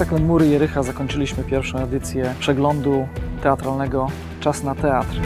spektaklem Mury Jericha zakończyliśmy pierwszą edycję przeglądu teatralnego Czas na teatr.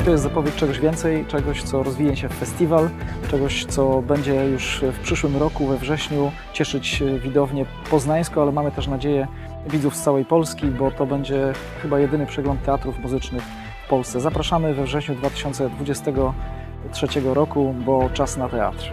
I to jest zapowiedź czegoś więcej, czegoś, co rozwinie się w festiwal, czegoś, co będzie już w przyszłym roku, we wrześniu, cieszyć widownię poznańską, ale mamy też nadzieję widzów z całej Polski, bo to będzie chyba jedyny przegląd teatrów muzycznych w Polsce. Zapraszamy we wrześniu 2023 roku, bo czas na teatr.